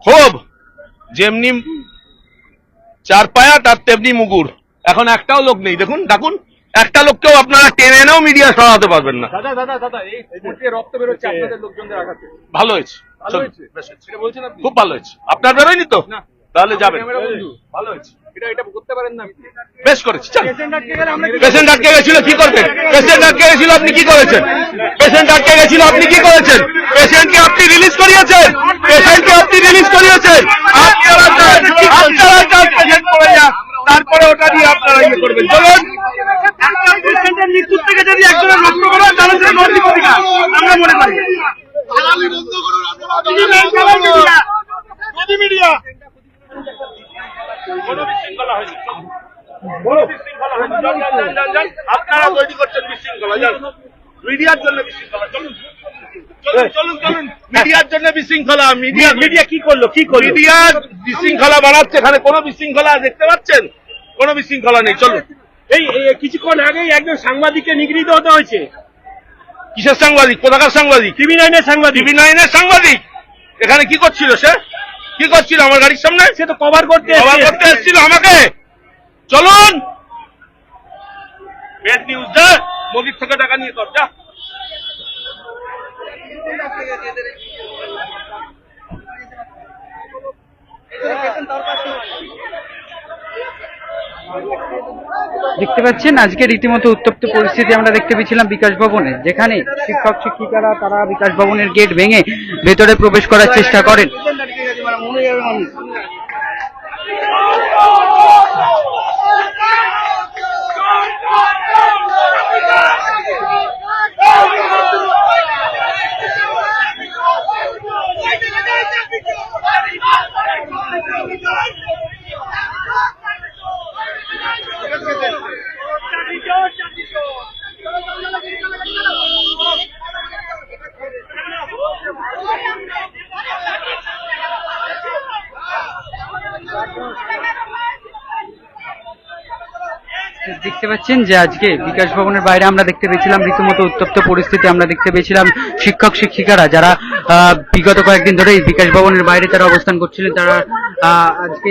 ক্ষোভ যেমনি চার পায়া তার তেমনি মুগুর। এখন একটাও লোক নেই। দেখুন ডাকুন একটা লোককেও আপনারা টেনে এনেও মিডিয়া সরাতে পারবেন না। দাদা দাদা দাদা এই রক্ত বেরোচ্ছে আপনাদের লোকজনদের আঘাতে। ভালো হয়েছে। খুব ভালো হয়েছে। আপনার বেরোয়নি তো? তাহলে যাবেন। ভালো হয়েছে। এটা এটা করতে পারেন না আপনি। বেশ করেছি পেশেন্ট আটকে গেলে পেশেন্ট আটকে গেছিল কি করবেন পেশেন্ট আটকে গেছিল আপনি কি করেছেন? পেশেন্ট আটকে গেছিল আপনি কি করেছেন? পেশেন্টকে আপনি রিলিজ করিয়েছেন পেশেন্টকে আপনি রিলিজ করিয়েছেন আপনারা চান- আপনারা চান পেশেন্ট পড়ে যাক তারপরে ওটা দিয়ে আপনারা ইয়ে করবেন। চলুন। মৃত্যুর থেকে যদি একজনের রক্ত বেরো তাহলে সেটা নৈতিক অধিকার আমরা মনে করি। মিডিয়া। আপনারা তৈরি করছেন বিশৃঙ্খলা যান। মিডিয়ার জন্য বিশৃঙ্খলা। চলুন। মিডিয়ার জন্য বিশৃঙ্খলা মিডিয়া মিডিয়া কি করল? কি করল? মিডিয়া বিশৃঙ্খলা বানাচ্ছে এখানে কোনো বিশৃঙ্খলা দেখতে পাচ্ছেন? কোনো বিশৃঙ্খলা নেই চলুন। এই এই কিছুক্ষণ আগেই একজন সাংবাদিককে নিগৃহীত হতে হয়েছে। কিসের সাংবাদিক? কোথাকার সাংবাদিক? টিভি নাইনের সাংবাদিক। টিভি নাইনের সাংবাদিক? এখানে কি করছিল সে? কি করছিল আমার গাড়ির সামনে? সে তো কভার করতে কভার করতে এসেছিল আমাকে। চলুন। পেড নিউজ যা মোদির থেকে টাকা নিয়ে কর যা। দেখতে পাচ্ছেন, আজকে রীতিমতো উত্তপ্ত পরিস্থিতি আমরা দেখতে পেয়েছিলাম বিকাশ ভবনে, যেখানে শিক্ষক, শিক্ষিকারা তারা বিকাশ ভবনের গেট ভেঙে ভেতরে প্রবেশ করার চেষ্টা করেন। দেখতে পাচ্ছেন যে আজকে বিকাশ ভবনের বাইরে আমরা দেখতে পেয়েছিলাম রীতিমতো উত্তপ্ত পরিস্থিতি আমরা দেখতে পেয়েছিলাম শিক্ষক, শিক্ষিকারা যারা বিগত কয়েকদিন ধরেই বিকাশ ভবনের বাইরে তারা অবস্থান করছিলেন, তারা আজকে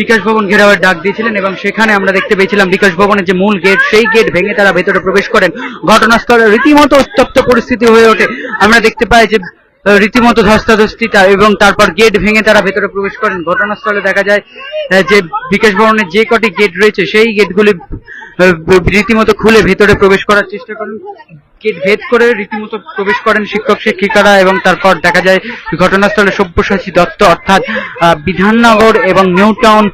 বিকাশ ভবন ঘেরাওয়ের ডাক দিয়েছিলেন এবং সেখানে আমরা দেখতে পেয়েছিলাম বিকাশ ভবনের যে মূল গেট, সেই গেট ভেঙে তারা ভেতরে প্রবেশ করেন। ঘটনাস্থলে রীতিমতো উত্তপ্ত পরিস্থিতি হয়ে ওঠে। আমরা দেখতে পাই যে রীতিমতো ধস্তাধস্তিতা এবং তারপর গেট ভেঙে তারা ভেতরে প্রবেশ করেন। ঘটনাস্থলে দেখা যায় যে বিকাশ ভবনের যে কটি গেট রয়েছে, সেই গেটগুলি রীতিমতো খুলে ভেতরে প্রবেশ করার চেষ্টা করেন। গেট ভেদ করে রীতিমতো প্রবেশ করেন শিক্ষক, শিক্ষিকারা এবং তারপর দেখা যায়, ঘটনাস্থলে সব্যসাচী দত্ত অর্থাৎ বিধাননগর এবং নিউ টাউন